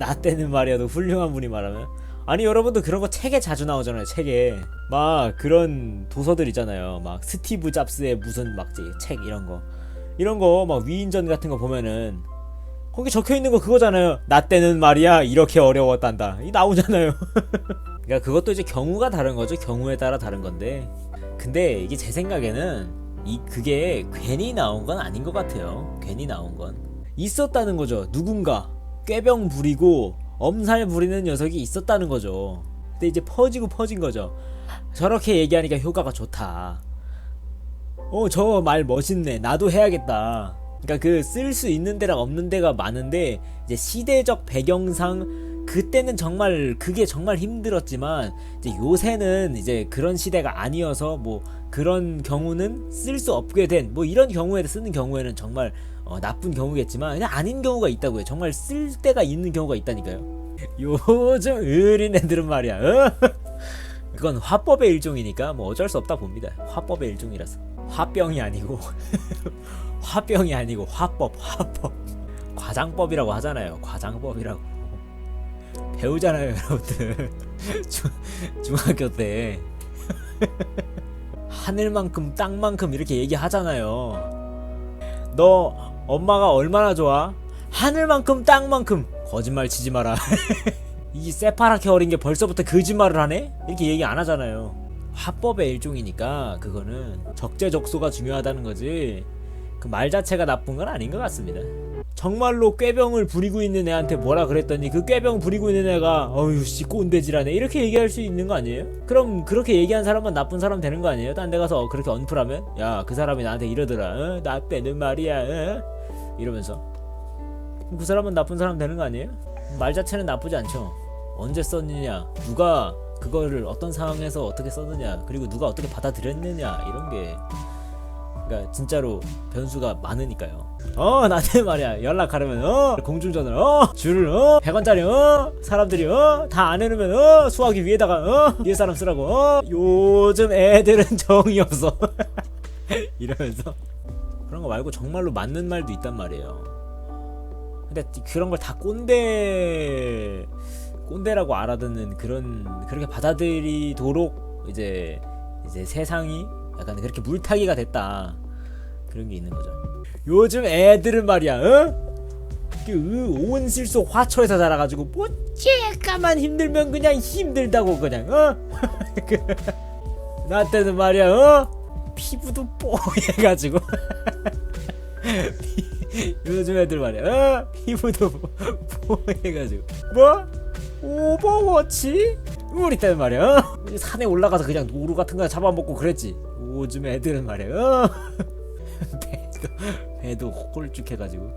나 때는 말이야도 훌륭한 분이 말하면. 아니 여러분도 그런 거 책에 자주 나오잖아요 책에. 막 그런 도서들 있잖아요. 막 스티브 잡스의 무슨 막책 이런 거. 이런 거 막 위인전 같은 거 보면은 거기 적혀 있는 거 그거잖아요. 나 때는 말이야 이렇게 어려웠단다. 이 나오잖아요. 그러니까 그것도 이제 경우가 다른 거죠. 경우에 따라 다른 건데. 근데 이게 제 생각에는 이 그게 괜히 나온 건 아닌 것 같아요. 괜히 나온 건. 있었다는 거죠. 누군가 꾀병 부리고 엄살 부리는 녀석이 있었다는 거죠. 근데 이제 퍼지고 퍼진 거죠. 저렇게 얘기하니까 효과가 좋다. 어, 저 말 멋있네. 나도 해야겠다. 그러니까 그 쓸 수 있는 데랑 없는 데가 많은데 이제 시대적 배경상 그때는 정말 그게 정말 힘들었지만 이제 요새는 이제 그런 시대가 아니어서 뭐 그런 경우는 쓸 수 없게 된 뭐 이런 경우에 쓰는 경우에는 정말 어, 나쁜 경우겠지만 그냥 아닌 경우가 있다고요. 정말 쓸 때가 있는 경우가 있다니까요. 요즘 어린 애들은 말이야. 어? 그건 화법의 일종이니까 뭐 어쩔 수 없다 봅니다. 화법의 일종이라서 화병이 아니고 화병이 아니고 화법 화법 과장법이라고 하잖아요. 과장법이라고 배우잖아요, 여러분들. 중, 중학교 때 하늘만큼 땅만큼 이렇게 얘기하잖아요. 너 엄마가 얼마나 좋아? 하늘만큼 땅만큼 거짓말 치지 마라. 이 새파랗게 어린 게 벌써부터 거짓말을 하네? 이렇게 얘기 안 하잖아요. 화법의 일종이니까 그거는 적재적소가 중요하다는 거지. 그 말 자체가 나쁜 건 아닌 것 같습니다. 정말로 꾀병을 부리고 있는 애한테 뭐라 그랬더니 그 꾀병 부리고 있는 애가 어휴 씨 꼰대질하네 이렇게 얘기할 수 있는 거 아니에요? 그럼 그렇게 얘기한 사람만 나쁜 사람 되는 거 아니에요? 딴 데 가서 그렇게 언플하면 야 그 사람이 나한테 이러더라 어? 나 빼는 말이야 어? 이러면서 그 사람은 나쁜 사람 되는 거 아니에요? 말 자체는 나쁘지 않죠. 언제 썼느냐, 누가 그거를 어떤 상황에서 어떻게 썼느냐, 그리고 누가 어떻게 받아들였느냐 이런 게 그러니까 진짜로 변수가 많으니까요. 어 나한테 말이야. 연락하려면 어 공중전을 어 줄을 어 100원짜리 어 사람들이 어다 안 해놓으면 어 수화기 위에다가 어 위에 사람 쓰라고 어. 요즘 애들은 정이 없어. 이러면서. 그런 거 말고 정말로 맞는 말도 있단 말이에요. 근데 그런 걸 다 꼰대 꼰대라고 알아듣는 그런 그렇게 받아들이도록 이제 이제 세상이 약간 그렇게 물타기가 됐다 그런 게 있는 거죠. 요즘 애들은 말이야, 어? 그온 실속 화초에서 자라가지고 뭐 쬐까만 힘들면 그냥 힘들다고 그냥 어? 그, 나 때는 말이야, 어? 피부도 뽀해가지고 요즘 애들 말이야, 어? 피부도 뽀해가지고 뭐? 오버워치? 우리 때는 말이야 어? 산에 올라가서 그냥 노루 같은 거 잡아먹고 그랬지 요즘 애들은 말이야 어? 배도, 배도 홀쭉해가지고